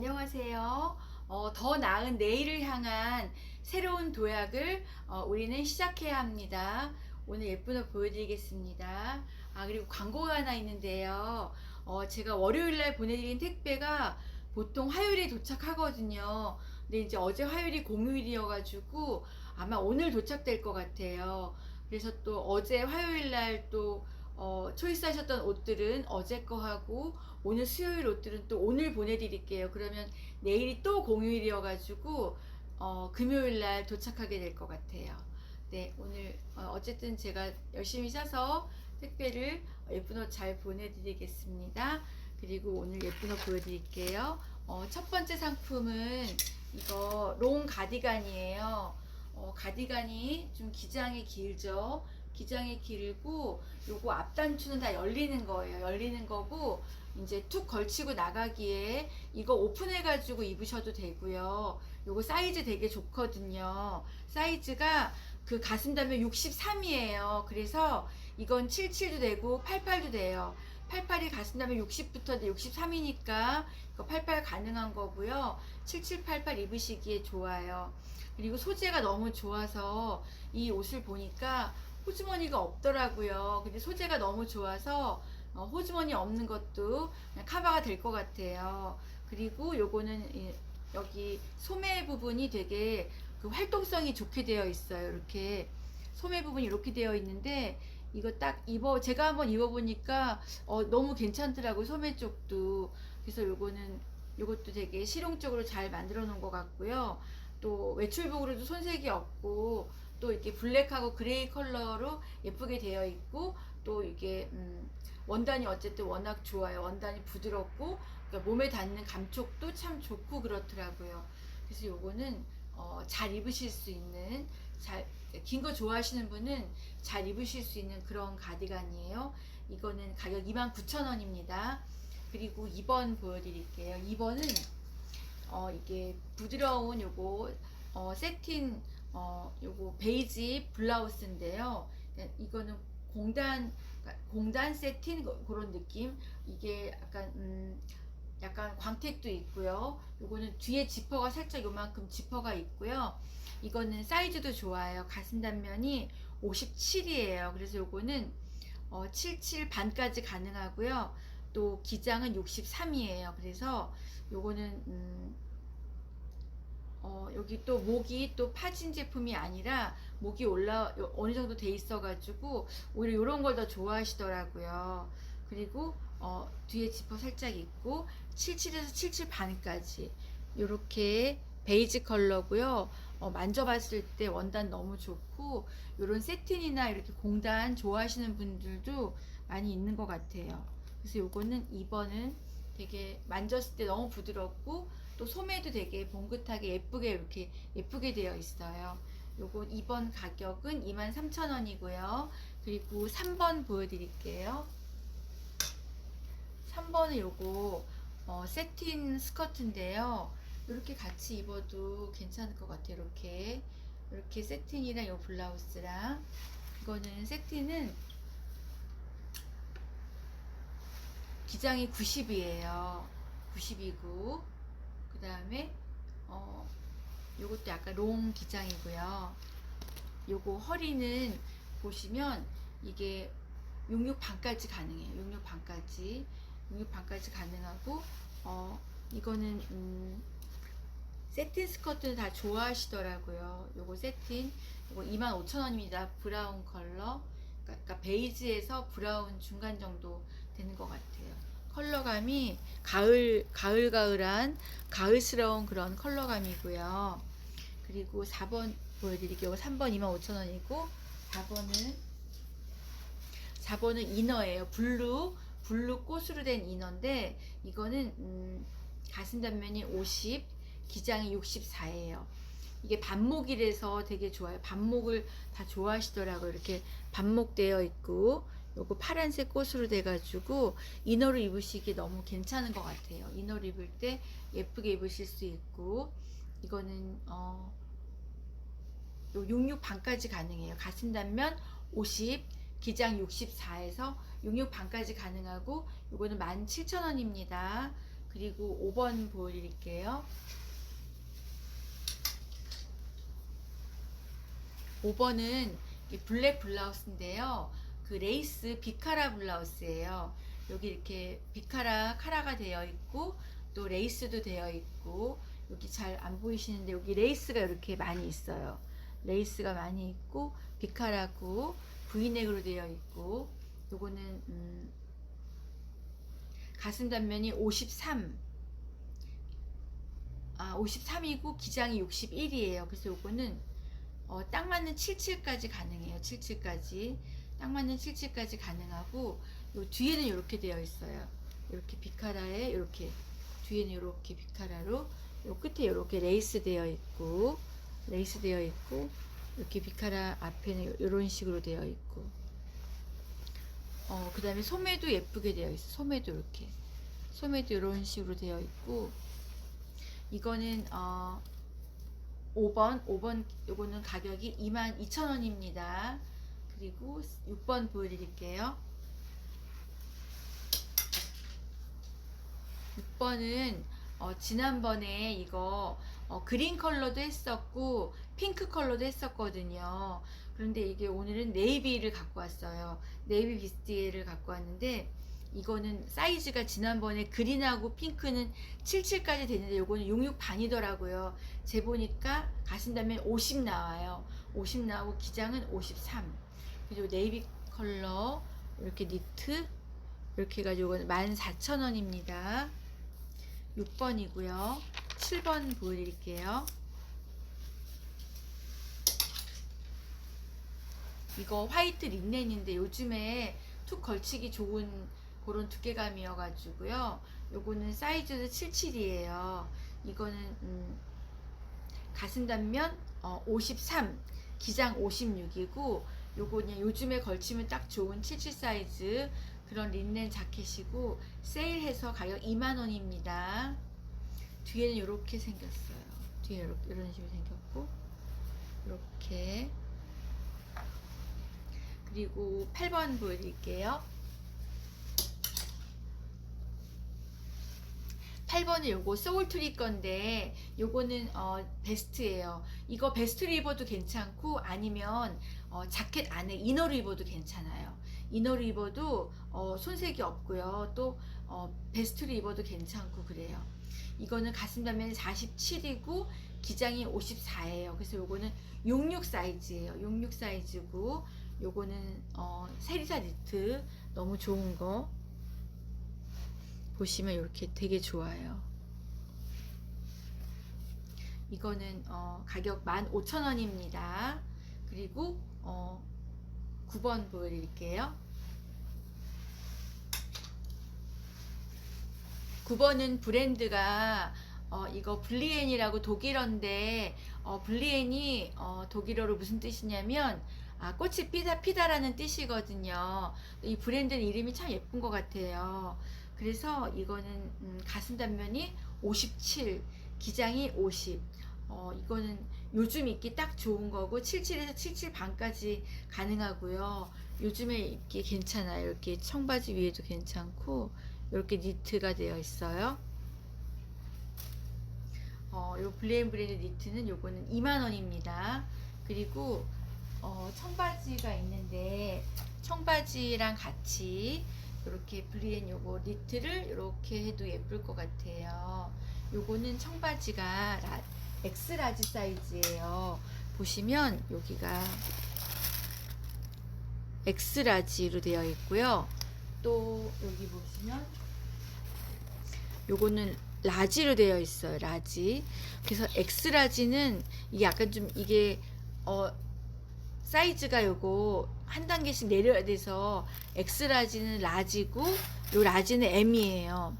안녕하세요. 어, 더 나은 내일을 향한 새로운 도약을 어, 우리는 시작해야 합니다. 오늘 예쁜 옷 보여드리겠습니다. 아, 그리고 광고가 하나 있는데요. 어, 제가 월요일 날 보내드린 택배가 보통 화요일에 도착하거든요. 근데 이제 어제 화요일이 공휴일이어가지고 아마 오늘 도착될 것 같아요. 그래서 또 어제 화요일 날 또 어, 초이스 하셨던 옷들은 어제 거 하고 오늘 수요일 옷들은 또 오늘 보내드릴게요. 그러면 내일이 또 공휴일이어가지고 어, 금요일 날 도착하게 될 것 같아요. 네, 오늘 어, 어쨌든 제가 열심히 사서 택배를 예쁜 옷 잘 보내드리겠습니다. 그리고 오늘 예쁜 옷 보여드릴게요. 어, 첫 번째 상품은 이거 롱 가디건이에요. 어, 가디건이 좀 기장이 길죠. 기장이 길고 요거 앞단추는 다 열리는 거예요. 열리는 거고 이제 툭 걸치고 나가기에 이거 오픈해 가지고 입으셔도 되고요. 요거 사이즈 되게 좋거든요. 사이즈가 그 가슴담에 63이에요. 그래서 이건 77도 되고 88도 돼요. 88이 가슴담에 60부터 63이니까 이거 88 가능한 거고요. 7788 입으시기에 좋아요. 그리고 소재가 너무 좋아서 이 옷을 보니까 호주머니가 없더라고요. 근데 소재가 너무 좋아서 어, 호주머니 없는 것도 커버가 될 것 같아요. 그리고 요거는 이- 여기 소매 부분이 되게 그 활동성이 좋게 되어 있어요. 이렇게 소매 부분이 이렇게 되어 있는데 이거 딱 입어 제가 한번 입어보니까 어, 너무 괜찮더라고요. 소매 쪽도 그래서 요거는 요것도 되게 실용적으로 잘 만들어 놓은 것 같고요. 또 외출복으로도 손색이 없고 또 이렇게 블랙하고 그레이 컬러로 예쁘게 되어 있고 또 이게 음, 원단이 어쨌든 워낙 좋아요. 원단이 부드럽고 그러니까 몸에 닿는 감촉도 참 좋고 그렇더라고요. 그래서 요거는 어, 잘 입으실 수 있는 잘 긴 거 좋아하시는 분은 잘 입으실 수 있는 그런 가디건이에요. 이거는 가격 29,000원입니다. 그리고 2번 보여드릴게요. 2번은 어, 이게 부드러운 요거 어, 세틴 어, 요거 베이지 블라우스인데요. 이거는 공단 그러니까 공단 그- 그런 느낌. 이게 약간 음, 약간 광택도 있고요. 요거는 뒤에 지퍼가 살짝 요만큼 지퍼가 있고요. 이거는 사이즈도 좋아요. 가슴 단면이 57이에요. 그래서 요거는 어, 77 반까지 가능하고요. 또 기장은 63이에요. 그래서 요거는 음, 어, 여기 또 목이 또 파진 제품이 아니라 목이 올라 요- 어느 정도 돼 있어가지고 오히려 이런 걸 더 좋아하시더라고요. 그리고 어, 뒤에 지퍼 살짝 있고 77에서 77 반까지 이렇게 베이지 컬러고요. 어, 만져봤을 때 원단 너무 좋고 이런 세틴이나 이렇게 공단 좋아하시는 분들도 많이 있는 것 같아요. 그래서 요거는 2번은 되게 만졌을 때 너무 부드럽고 또 소매도 되게 봉긋하게 예쁘게 이렇게 예쁘게 되어 있어요. 요거 2번 가격은 23,000원이고요. 그리고 3번 보여드릴게요. 3번은 요거 어, 세틴 스커트인데요. 이렇게 같이 입어도 괜찮을 것 같아요. 이렇게 이렇게 세틴이랑 요 블라우스랑 이거는 세틴은 기장이 90이에요. 90이고 그 다음에 어 요것도 약간 롱 기장이고요. 요거 허리는 보시면 이게 66 반까지 가능해요. 66 반까지 66 반까지 가능하고 어 이거는 음 세틴 스커트는 다 좋아하시더라고요. 요거 세틴 요거 25,000원입니다. 브라운 컬러 그러니까 베이지에서 브라운 중간 정도 되는 것 같아요. 컬러감이 가을 가을 가을한 가을스러운 그런 컬러감이고요. 그리고 4번 보여드릴게요. 3번 25,000원이고 4번은 4번은 이너예요. 블루 블루 꽃으로 된 이너인데 이거는 음, 가슴 단면이 50, 기장이 64예요. 이게 반목이라서 되게 좋아요. 반목을 다 좋아하시더라고요. 이렇게 반목되어 있고 요거 파란색 꽃으로 돼가지고 이너를 입으시기 너무 괜찮은 것 같아요. 이너를 입을 때 예쁘게 입으실 수 있고 이거는 어, 요 66 반까지 가능해요. 가슴 단면 50, 기장 64에서 66 반까지 가능하고 요거는 17,000원입니다. 그리고 5번 보여드릴게요. 5번은 블랙 블라우스인데요. 그 레이스 비카라 블라우스예요. 여기 이렇게 비카라 카라가 되어 있고 또 레이스도 되어 있고 여기 잘 안 보이시는데 여기 레이스가 이렇게 많이 있어요. 레이스가 많이 있고 비카라고 브이넥으로 되어 있고 요거는 음, 가슴 단면이 53 아, 53이고 기장이 61이에요. 그래서 요거는 어, 딱 맞는 77까지 가능해요. 77까지. 딱 맞는 칠칠까지 가능하고 요 뒤에는 이렇게 되어 있어요. 이렇게 비카라에 이렇게 뒤에는 이렇게 비카라로 요 끝에 이렇게 레이스 되어 있고 레이스 되어 있고 이렇게 비카라 앞에는 이런 식으로 되어 있고. 어, 그 다음에 소매도 예쁘게 되어 있어. 소매도 이렇게. 소매도 이런 식으로 되어 있고 이거는 어, 5번 5번 요거는 가격이 22,000원입니다. 그리고 6번 보여드릴게요. 6번은 어, 지난번에 이거 어, 그린 컬러도 했었고 핑크 컬러도 했었거든요. 그런데 이게 오늘은 네이비를 갖고 왔어요. 네이비 비스티에를 갖고 왔는데 이거는 사이즈가 지난번에 그린하고 핑크는 77까지 되는데 이거는 66 반이더라고요. 재보니까 가신다면 50 나와요. 50 나오고 기장은 53. 그리고 네이비 컬러 이렇게 니트 이렇게 해가지고 14,000원입니다. 6번이고요. 7번 보여드릴게요. 이거 화이트 린넨인데 요즘에 툭 걸치기 좋은 그런 두께감이어가지고요. 요거는 사이즈는 77이에요. 이거는 음, 가슴 단면 어, 53, 기장 56이고 요거 그냥 요즘에 걸치면 딱 좋은 77 사이즈 그런 린넨 자켓이고 세일해서 가격 2만원입니다. 뒤에는 요렇게 생겼어요. 뒤에 요렇게, 이런 식으로 생겼고 요렇게 그리고 8번 보여드릴게요. 8번은 요거 소울트리 건데 요거는 어, 베스트예요. 이거 베스트 리버도 괜찮고 아니면 어, 자켓 안에 이너를 입어도 괜찮아요. 이너를 입어도 어, 손색이 없고요. 또 어, 베스트를 입어도 괜찮고 그래요. 이거는 가슴다면이 47이고 기장이 54예요. 그래서 요거는 66 사이즈예요. 66 사이즈고 요거는 어, 세리사 니트 너무 좋은 거 보시면 이렇게 되게 좋아요. 이거는 어, 가격 15,000원입니다. 그리고 어, 9번 보여드릴게요. 9번은 브랜드가 어, 이거 블리엔이라고 독일어인데 어, 블리엔이 어, 독일어로 무슨 뜻이냐면 아, 꽃이 피다 피다라는 뜻이거든요. 이 브랜드 이름이 참 예쁜 것 같아요. 그래서 이거는 음, 가슴 단면이 57, 기장이 50. 어, 이거는 요즘 입기 딱 좋은 거고 77에서 77 반까지 가능하고요. 요즘에 입기 괜찮아요. 이렇게 청바지 위에도 괜찮고 이렇게 니트가 되어 있어요. 어, 요 블레인브레드 니트는 요거는 2만원입니다. 그리고 어, 청바지가 있는데 청바지랑 같이 이렇게 블리엔 요거 니트를 이렇게 해도 예쁠 것 같아요. 요거는 청바지가 라, 엑스라지 사이즈예요. 보시면 여기가 엑스라지로 되어 있고요. 또 여기 보시면 요거는 라지로 되어 있어요. 라지. 그래서 엑스라지는 이게 약간 좀 이게 어 사이즈가 요거 한 단계씩 내려야 돼서 엑스라지는 라지고 요 라지는 M이에요.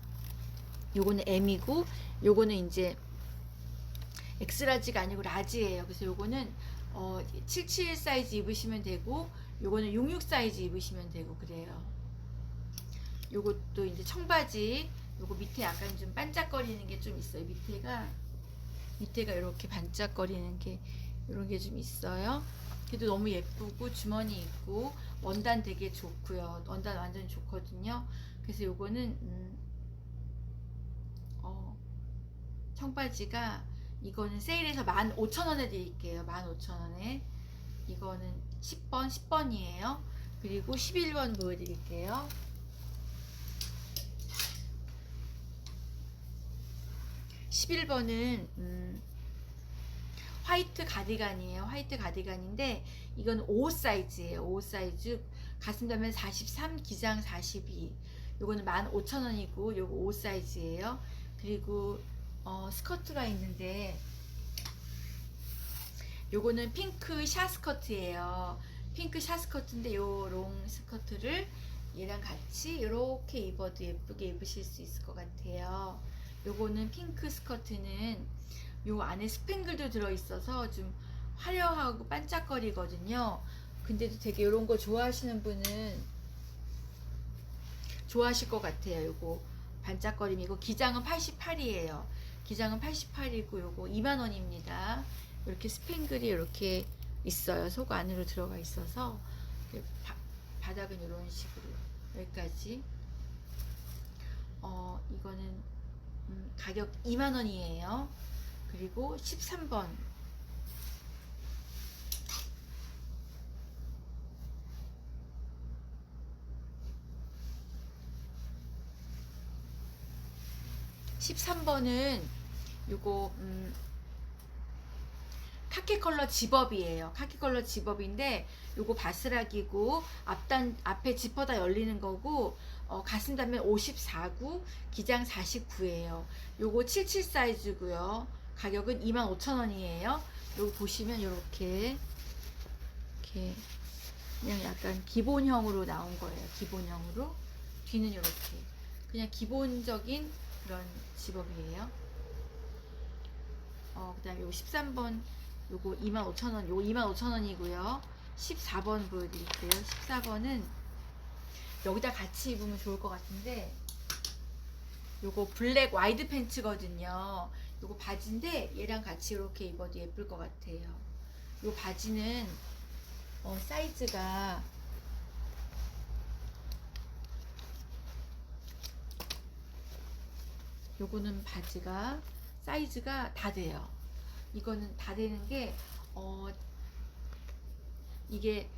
요거는 M이고 요거는 이제 엑스라지가 아니고 라지예요. 그래서 요거는 어, 77 사이즈 입으시면 되고 요거는 66 사이즈 입으시면 되고 그래요. 요것도 이제 청바지 요거 밑에 약간 좀 반짝거리는 게 좀 있어요. 밑에가 밑에가 이렇게 반짝거리는 게 이런 게 좀 있어요. 그래도 너무 예쁘고 주머니 있고 원단 되게 좋고요. 원단 완전 좋거든요. 그래서 요거는 음, 어, 청바지가 세일해서 15,000원에 드릴게요. 15,000원에. 이거는 10번, 10번이에요. 그리고 11번 보여드릴게요. 11번은 음, 화이트 가디건이에요. 화이트 가디건인데 이건 5 사이즈예요. 5 사이즈 가슴다면 43, 기장 42. 요거는 15,000원이고 요거 5 사이즈예요. 그리고 어, 스커트가 있는데 요거는 핑크 샤스커트예요. 핑크 샤스커트인데 요 롱 스커트를 얘랑 같이 이렇게 입어도 예쁘게 입으실 수 있을 것 같아요. 요거는 핑크 스커트는 요 안에 스팽글도 들어있어서 좀 화려하고 반짝거리거든요. 근데도 되게 이런 거 좋아하시는 분은 좋아하실 것 같아요. 요거 반짝거림 이고 기장은 88이에요. 기장은 88이고 요거 2만 원입니다. 이렇게 스팽글이 이렇게 있어요. 속 안으로 들어가 있어서 바, 바닥은 이런 식으로 여기까지. 어 이거는 음, 가격 2만 원이에요. 그리고 13번 십삼 번은 요거 음, 카키 컬러 집업이에요. 카키 컬러 집업인데 요거 바스락이고 앞단 앞에 지퍼 다 열리는 거고 어, 가슴 단면 54구, 기장 49예요. 요거 77 사이즈고요. 가격은 25,000원이에요. 요거 보시면 요렇게 이렇게 그냥 약간 기본형으로 나온 거예요. 기본형으로 뒤는 요렇게 그냥 기본적인 그런 집업이에요. 어, 그 다음에 요 13번 요거 25,000원, 요거 25,000원이고요. 14번 보여드릴게요. 14번은 여기다 같이 입으면 좋을 것 같은데 요거 블랙 와이드 팬츠거든요. 요거 바지인데 얘랑 같이 이렇게 입어도 예쁠 것 같아요. 요 바지는 어, 사이즈가 요거는 바지가 사이즈가 다 돼요. 이거는 다 되는 게 어, 이게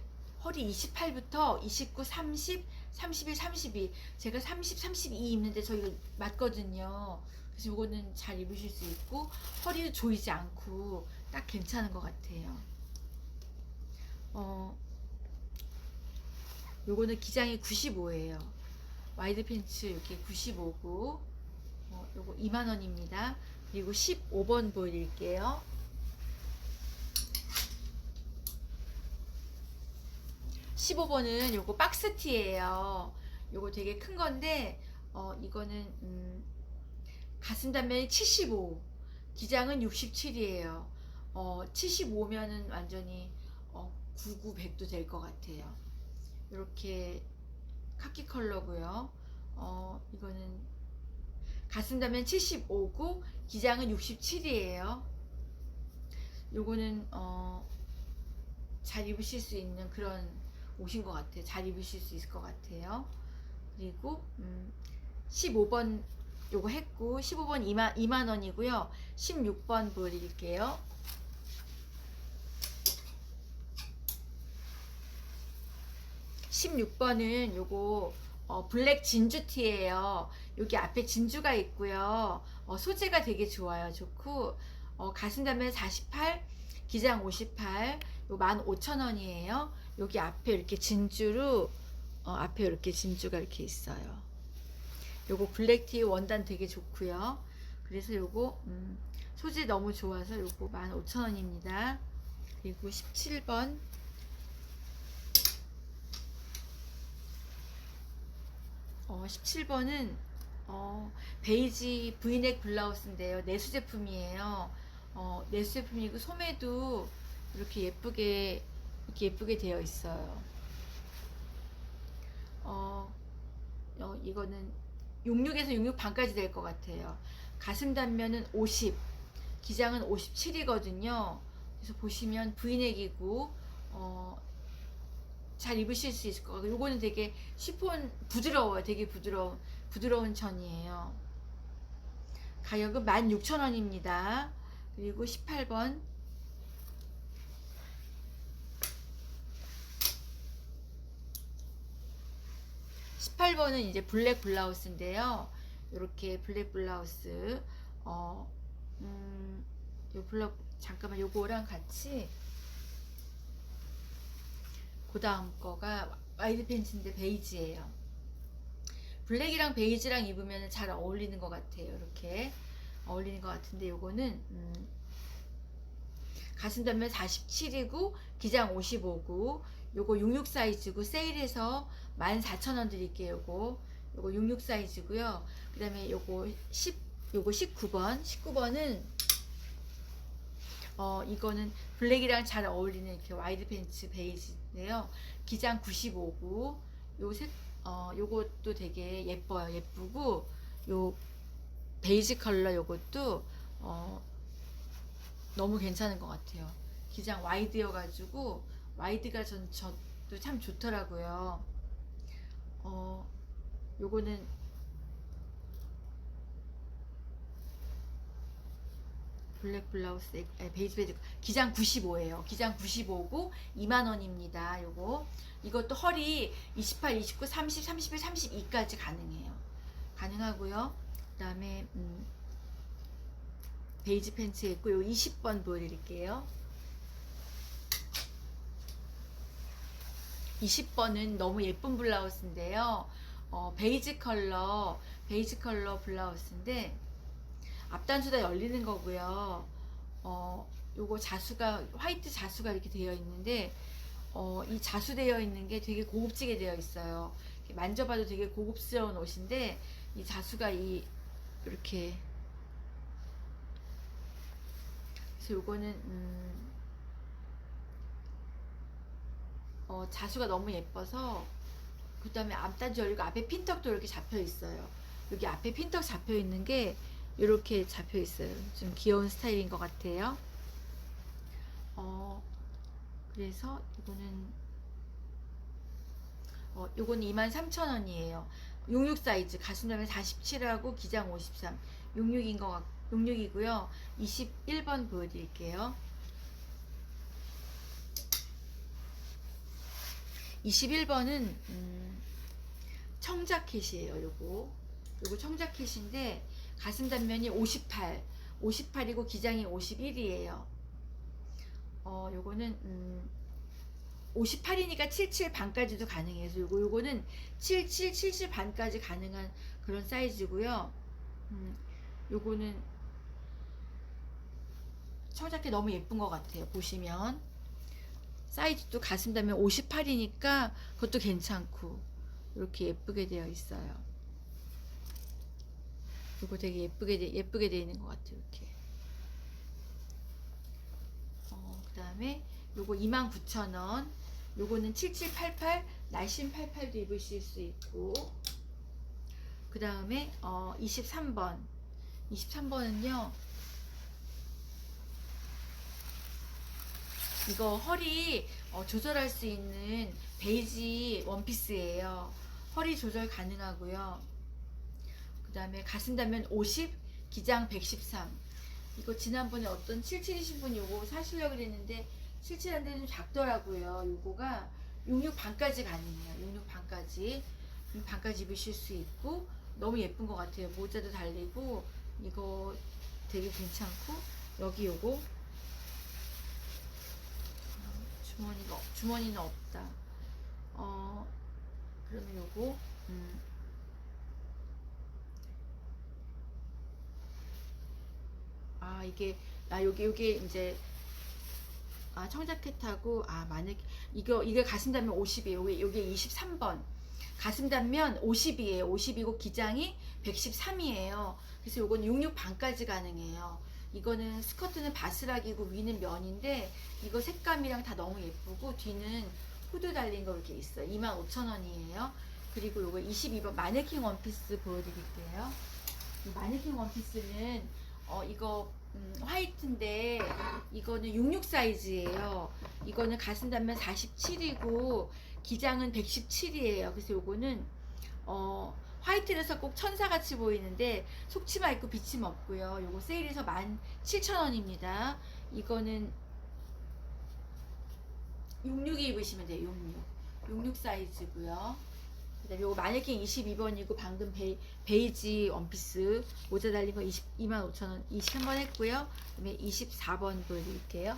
허리 28부터 29, 30, 31, 32 제가 30, 32 입는데 저희가 맞거든요. 그래서 이거는 잘 입으실 수 있고 허리도 조이지 않고 딱 괜찮은 것 같아요. 어, 요거는 기장이 95예요. 와이드 팬츠 이렇게 95고 어, 요거 2만 원입니다. 그리고 15번 보여드릴게요. 15번은 요거 박스티예요. 요거 되게 큰 건데 어 이거는 음, 가슴 단면이 75, 기장은 67이에요. 어 75면은 완전히 어 99, 100도 될 것 같아요. 이렇게 카키 컬러고요. 어 이거는 가슴 단면 75고 기장은 67이에요. 요거는 어, 잘 입으실 수 있는 그런 옷인 것 같아요. 잘 입으실 수 있을 것 같아요. 그리고 음, 15번 요거 했고 15번 2만, 2만 원이고요. 16번 보여드릴게요. (16번은) 요거 어, 블랙 진주티예요. 여기 앞에 진주가 있고요. 어, 소재가 되게 좋아요. 좋고 어, 가슴 단면 48, 기장 58, 요 15,000원이에요. 여기 앞에 이렇게 진주로 어, 앞에 이렇게 진주가 이렇게 있어요. 요거 블랙티 원단 되게 좋고요. 그래서 요거 음, 소재 너무 좋아서 요거 15,000원입니다. 그리고 17번 어, 17번은 어, 베이지 브이넥 블라우스인데요. 내수 제품이에요. 어, 내수 제품이고 소매도 이렇게 예쁘게 이렇게 예쁘게 되어 있어요. 어, 어 이거는 66에서 66 반까지 될 것 같아요. 가슴 단면은 50, 기장은 57이거든요. 그래서 보시면 브이넥이고 어, 잘 입으실 수 있을 것 같아요. 요거는 되게 쉬폰 부드러워요. 되게 부드러운 부드러운 천이에요. 가격은 16,000원입니다. 그리고 18번 18번은 이제 블랙 블라우스인데요. 이렇게 블랙 블라우스 어, 음, 요 블랙 잠깐만 요거랑 같이 그 다음 거가 와이드 팬츠인데 베이지예요. 블랙이랑 베이지랑 입으면 잘 어울리는 것 같아요. 이렇게 어울리는 것 같은데 요거는 음, 가슴 단면 47이고 기장 55고 요거 66 사이즈고 세일해서 14,000원 드릴게요. 요거 요거 66 사이즈고요. 그 다음에 요거 10 요거 19번 19번은 어 이거는 블랙이랑 잘 어울리는 이렇게 와이드 팬츠 베이지인데요. 기장 95고 요 색 어 요것도 되게 예뻐요. 예쁘고 요 베이지 컬러 요것도 어 너무 괜찮은 것 같아요. 기장 와이드여가지고 와이드가 전 저도 참 좋더라고요. 어 요거는 블랙 블라우스 에, 에, 베이지 베이지 기장 95예요. 기장 95고 2만 원입니다. 요거 이것도 허리 28, 29, 30, 31, 32까지 가능해요. 가능하고요. 그다음에 음, 베이지 팬츠 있고 요 20번 보여드릴게요. 20번은 너무 예쁜 블라우스인데요. 어, 베이지 컬러, 베이지 컬러 블라우스인데 앞단수다 열리는 거고요. 어, 요거 자수가 화이트 자수가 이렇게 되어 있는데 어, 이 자수 되어 있는 게 되게 고급지게 되어 있어요. 만져봐도 되게 고급스러운 옷인데 이 자수가 이 이렇게 그래서 요거는 음, 어, 자수가 너무 예뻐서 그 다음에 앞단지 열리고 앞에 핀턱도 이렇게 잡혀 있어요. 여기 앞에 핀턱 잡혀 있는 게 이렇게 잡혀 있어요. 좀 귀여운 스타일인 것 같아요. 어, 그래서 이거는 어, 요거는 23,000원이에요. 66 사이즈 가슴라면 47하고 기장 53 66인 것 같, 66이고요. 21번 보여드릴게요. 21번은 음, 청자켓이에요. 요거 요거 청자켓인데 가슴 단면이 58 58이고 기장이 51이에요. 어 요거는 음, 58이니까 77 반까지도 가능해요. 그래서 요거 요거는 77 77 반까지 가능한 그런 사이즈고요. 음, 요거는 청자켓 너무 예쁜 것 같아요. 보시면 사이즈도 가슴 단면 58이니까 그것도 괜찮고 이렇게 예쁘게 되어 있어요. 이거 되게 예쁘게 돼, 예쁘게 되어 있는 것 같아요. 이렇게. 어, 그다음에 요거 29,000원. 요거는 7788 날씬 88도 입으실 수 있고 그다음에 어 23번. 23번은요. 이거 허리 어, 조절할 수 있는 베이지 원피스예요. 허리 조절 가능하고요. 그 다음에 가슴 단면 50, 기장 113. 이거 지난번에 어떤 77이신 분이 요거 사시려고 그랬는데 77한데 좀 작더라고요. 요거가 66 반까지 가능해요. 66 반까지. 66 반까지 입으실 수 있고 너무 예쁜 것 같아요. 모자도 달리고 이거 되게 괜찮고 여기 요거 주머니가 없- 주머니는 없다. 어 그러면 요거 음. 아 이게 아 여기 여기 이제 아 청자켓하고 아 만약 이거 이게 가슴 단면 50이에요. 여기 여기 23번 가슴 단면 50이에요. 50이고 기장이 113이에요. 그래서 요건 66 반까지 가능해요. 이거는 스커트는 바스락이고 위는 면인데 이거 색감이랑 다 너무 예쁘고 뒤는 후드 달린 거 이렇게 있어요. 25,000원이에요. 그리고 요거 22번 마네킹 원피스 보여드릴게요. 이 마네킹 원피스는 어 이거 음, 화이트인데 이거는 66 사이즈예요. 이거는 가슴 단면 47이고 기장은 117이에요. 그래서 요거는 어 화이트라서 꼭 천사같이 보이는데 속치마 있고 비침 없고요. 요거 세일에서 17,000원입니다. 이거는 66이 입으시면 돼요. 66. 66 사이즈고요. 그다음에 요거 마네킹 22번이고 방금 베, 베이지 원피스 모자 달린 거 22만 5천 원 23번 했고요. 그다음에 24번 보여드릴게요.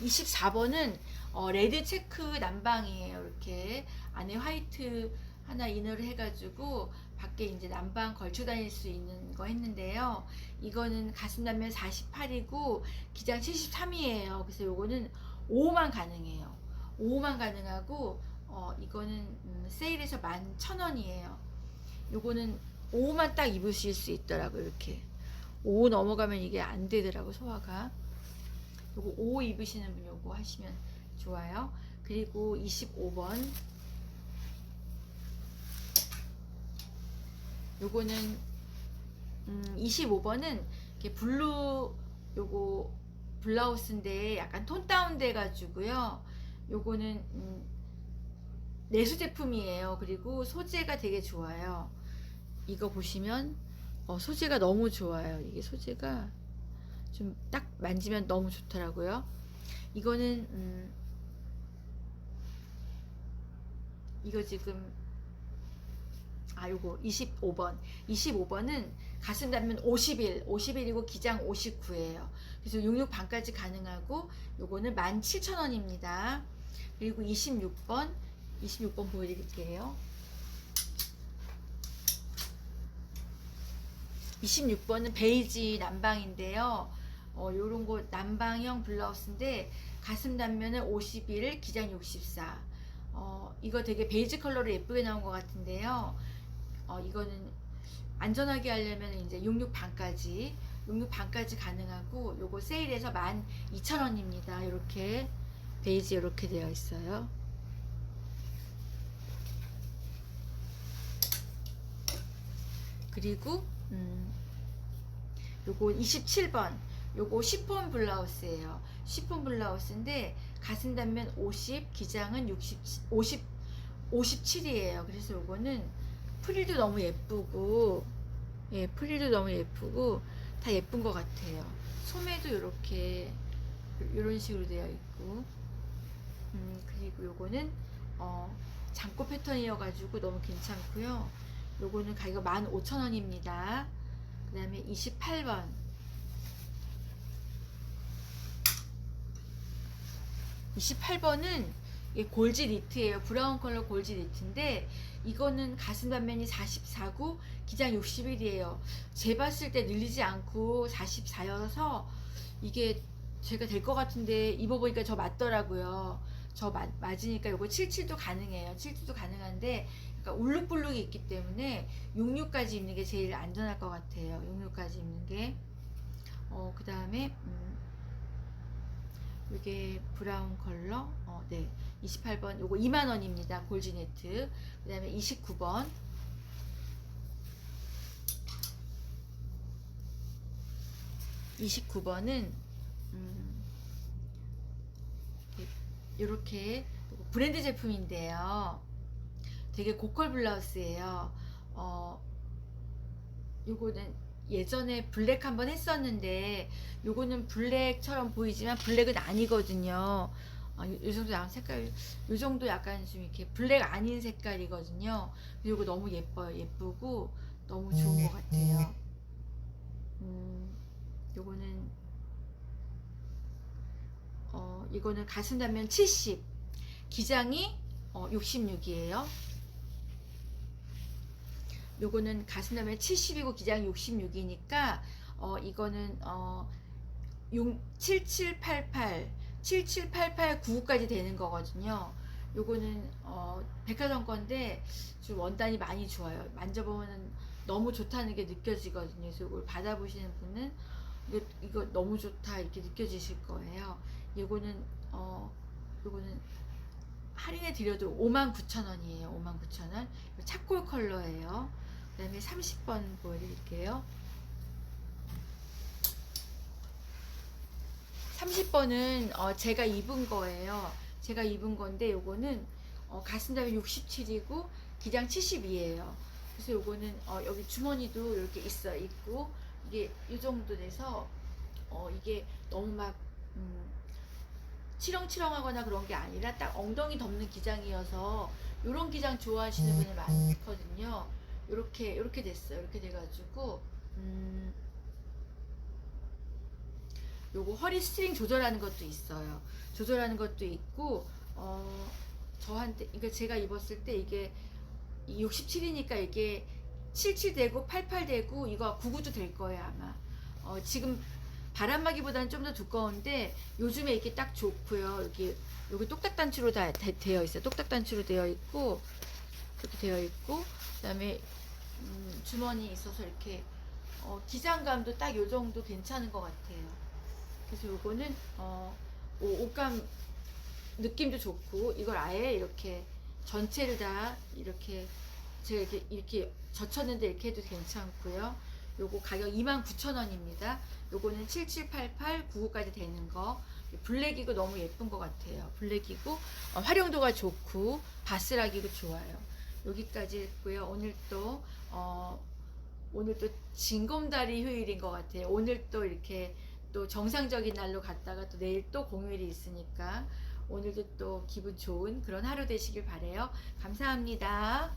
24번은 어, 레드 체크 남방이에요. 이렇게 안에 화이트 하나 이너를 해가지고 밖에 이제 남방 걸쳐 다닐 수 있는 거 했는데요. 이거는 가슴 남면 48이고 기장 73이에요. 그래서 요거는 5만 가능해요. 5만 가능하고 어, 이거는 음, 세일해서 11,000원이에요. 요거는 5만 딱 입으실 수 있더라고요. 이렇게 5 넘어가면 이게 안 되더라고 소화가. 요거 5 입으시는 분 요거 하시면 좋아요. 그리고 25번 요거는 음, 25번은 이렇게 블루 요거 블라우스인데 약간 톤 다운 돼 가지고요. 요거는 음, 내수 제품이에요. 그리고 소재가 되게 좋아요. 이거 보시면 어, 소재가 너무 좋아요. 이게 소재가 좀 딱 만지면 너무 좋더라고요. 이거는 음, 이거 지금 아 요거 25번 25번은 가슴 단면 50일 50일이고 기장 59예요. 그래서 66 반까지 가능하고 요거는 17,000원입니다. 그리고 26번 26번 보여드릴게요. 26번은 베이지 남방인데요. 어, 요런 거 남방형 블라우스인데 가슴 단면은 51 기장 64 어, 이거 되게 베이지 컬러로 예쁘게 나온 것 같은데요. 어, 이거는 안전하게 하려면 이제 66 반까지 66 반까지 가능하고 요거 세일해서 12,000원입니다. 이렇게 베이지 이렇게 되어 있어요. 그리고 음, 요거 27번 요거 시폰 블라우스예요. 시폰 블라우스인데 가슴 단면 50, 기장은 60, 50, 57이에요. 그래서 요거는 프릴도 너무 예쁘고, 예, 프릴도 너무 예쁘고, 다 예쁜 것 같아요. 소매도 이렇게, 이런 식으로 되어 있고, 음, 그리고 요거는, 어, 잠꼬 패턴이어가지고 너무 괜찮고요. 요거는 가격 15,000원입니다. 그 다음에 28번. 28번은 골지 니트예요. 브라운 컬러 골지 니트인데 이거는 가슴 단면이 44고 기장 61이에요. 재봤을 때 늘리지 않고 44여서 이게 제가 될 것 같은데 입어보니까 저 맞더라고요. 저 맞, 맞으니까 이거 77도 가능해요. 77도 가능한데 그러니까 울룩불룩이 있기 때문에 66까지 입는 게 제일 안전할 것 같아요. 66까지 입는 게. 어, 그 다음에 음, 이게 브라운 컬러 어, 네 28번 요거 2만원입니다. 골지네트. 그 다음에 29번. (29번은) 음, 이렇게 브랜드 제품인데요. 되게 고컬 블라우스예요. 어 요거는 예전에 블랙 한번 했었는데 요거는 블랙처럼 보이지만 블랙은 아니거든요. 아, 요, 요 정도 약간 색깔, 요 정도 약간 좀 이렇게 블랙 아닌 색깔이거든요. 그리고 너무 예뻐요. 예쁘고 너무 좋은 것 같아요. 음, 요거는 어, 이거는 가슴 단면 70, 기장이 어, 66이에요. 요거는 가슴 라면 70이고 기장 66이니까 어 이거는 어7788 7788 99까지 되는 거거든요. 요거는 어 백화점 건데 좀 원단이 많이 좋아요. 만져보면 너무 좋다는 게 느껴지거든요. 그래서 이걸 받아보시는 분은 이거, 이거 너무 좋다 이렇게 느껴지실 거예요. 요거는 어 요거는 할인해 드려도 59,000원이에요. 59,000원. 착골 컬러예요. 그 다음에 30번 보여드릴게요. 30번은 어 제가 입은 거예요. 제가 입은 건데 요거는 어, 가슴다면 67이고 기장 72예요. 그래서 요거는 어, 여기 주머니도 이렇게 있어 있고 이게 이 정도 돼서 어, 이게 너무 막 음, 치렁치렁하거나 그런 게 아니라 딱 엉덩이 덮는 기장이어서 이런 기장 좋아하시는 분이 많거든요. 이렇게 이렇게 됐어요. 이렇게 돼가지고 음, 요거 허리 스트링 조절하는 것도 있어요. 조절하는 것도 있고 어 저한테 그러니까 제가 입었을 때 이게 67이니까 이게 77 되고 88 되고 이거 99도 될 거예요 아마. 어 지금 바람막이보다는 좀 더 두꺼운데 요즘에 이게 딱 좋고요. 여기 여기 똑딱 단추로 다 되- 되어 있어요. 똑딱 단추로 되어 있고 이렇게 되어 있고 그다음에 음, 주머니 있어서 이렇게 어, 기장감도 딱 요 정도 괜찮은 것 같아요. 그래서 요거는 어, 오- 옷감 느낌도 좋고 이걸 아예 이렇게 전체를 다 이렇게 제가 이렇게 이렇게 젖혔는데 이렇게 해도 괜찮고요. 요거 가격 29,000원입니다. 요거는 7788, 99까지 되는 거. 블랙이고 너무 예쁜 것 같아요. 블랙이고 어, 활용도가 좋고 바스락이고 좋아요. 여기까지 했고요. 오늘 또 어, 오늘 또 징검다리 휴일인 것 같아요. 오늘 또 이렇게 또 정상적인 날로 갔다가 또 내일 또 공휴일이 있으니까 오늘도 또 기분 좋은 그런 하루 되시길 바래요. 감사합니다.